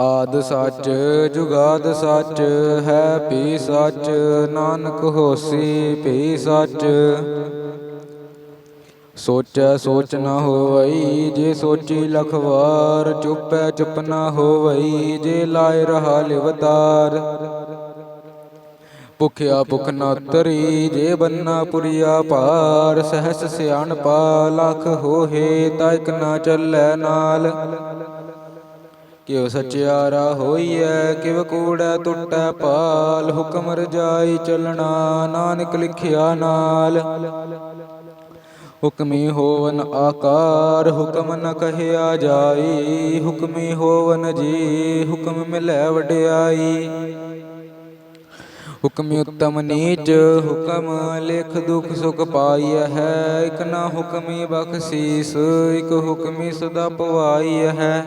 ਆਦ ਸੱਚ, ਜੁਗਾਦ ਸੱਚ, ਹੈ ਭੀ ਸੱਚ, ਨਾਨਕ ਹੋਸੀ ਭੀ ਸੱਚ। ਸੋਚੈ ਸੋਚ ਨਾ ਹੋਵਈ, ਜੇ ਸੋਚੀ ਲਖਵਾਰ ਚੁੱਪੈ ਚੁੱਪ ਨਾ ਹੋਵਈ, ਜੇ ਲਾਇ ਰਹਾ ਲਿਵਤਾਰ ਭੁਖਿਆ ਭੁਖ ਨਾ ਤਰੀ ਜੇ ਬੰਨਾ ਪੁਰੀਆ ਪਾਰ ਸਹਸ ਸਿਆਣਪਾ, ਲਖ ਹੋਹੇ ਤਾ ਨਾ ਚੱਲੈ ਨਾਲ। ਕਿਉ ਸਚਿਆਰਾ ਹੋਈਐ, ਕਿਵ ਕੂੜੈ ਟੁੱਟੈ ਪਾਲ, ਹੁਕਮ ਰਜਾਈ ਚੱਲਣਾ, ਨਾਨਕ ਲਿਖਿਆ ਨਾਲ। ਹੁਕਮੀ ਹੋਵਨ ਆਕਾਰ, ਹੁਕਮ ਨ ਕਹਿਆ ਜਾਈ, ਹੁਕਮੀ ਹੋਵਨ ਜੀ, ਹੁਕਮ ਮਿਲੈ ਵਡਿਆਈ। ਹੁਕਮੀ ਉਤਮ ਨੀਚ, ਹੁਕਮ ਲਿਖ ਦੁਖ ਸੁਖ ਪਾਈਐ ਹੈ, ਇਕ ਨਾ ਹੁਕਮੀ ਬਖਸ਼ੀਸ, ਇਕ ਹੁਕਮੀ ਸਦਾ ਪਵਾਈ ਹੈ।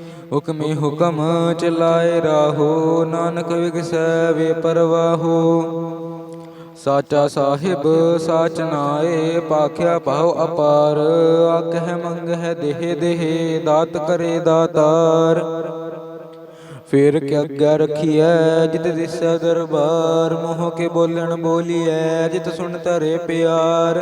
ਹੁਕਮੇ ਹੁਕਮ ਚਲਾਏ ਰਾਹੋ, ਨਾਨਕ ਵਿਗਸੈ ਵੇ ਪਰਵਾਹੋ ਸਾਚਾ ਸਾਹਿਬ, ਸਾਚ ਨਾਏ, ਪਾਖਿਆ ਭਾਉ ਅਪਾਰ। ਆਖਹਿ ਮੰਗਹਿ ਦੇਹ ਦੇਹ, ਦਾਤ ਕਰੇ ਦਾਤਾਰ। ਫੇਰ ਕਿ ਅੱਗੇ ਰਖੀਐ, ਜਿਤ ਦਿਸੈ ਦਰਬਾਰ। ਮੋਹ ਕੇ ਬੋਲਣ ਬੋਲੀਐ, ਜਿਤ ਸੁਣ ਤਰੇ ਪਿਆਰ।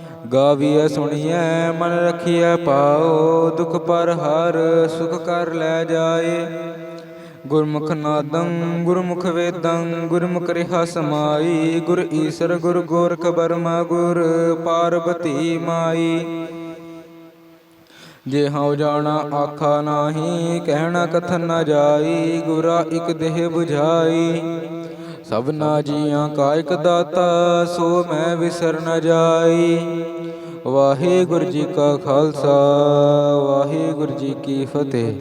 ਗਾਵੀਐ ਸੁਣੀਐ, ਮਨ ਰਖੀਐ ਪਾਓ, ਦੁਖ ਪਰ ਹਰ ਸੁਖ ਕਰ ਲੈ ਜਾਏ। ਗੁਰਮੁਖ ਨਾਦੰ, ਗੁਰਮੁਖ ਵੇਦੰ, ਗੁਰਮੁਖ ਰਿਹਾ ਸਮਾਈ, ਗੁਰ ਈਸਰ ਗੁਰ ਗੋਰਖ ਬਰਮਾ ਗੁਰ ਪਾਰਬਤੀ ਮਾਈ। ਜੇ ਹਉ ਜਾਣਾ ਆਖਾ ਨਾਹੀ, ਕਹਿਣਾ ਕਥਨ ਨਾ ਜਾਈ, ਗੁਰਾ ਇਕ ਦੇਹ 부ਝਾਈ ਸਭਨਾ ਜੀਆਂ ਕਾਇਕ ਦਾਤਾ, ਸੋ ਮੈਂ ਵਿਸਰ ਨ ਜਾਈ। ਵਾਹਿਗੁਰੂ ਜੀ ਕਾ ਖਾਲਸਾ, ਵਾਹਿਗੁਰੂ ਜੀ ਕੀ ਫਤਿਹ।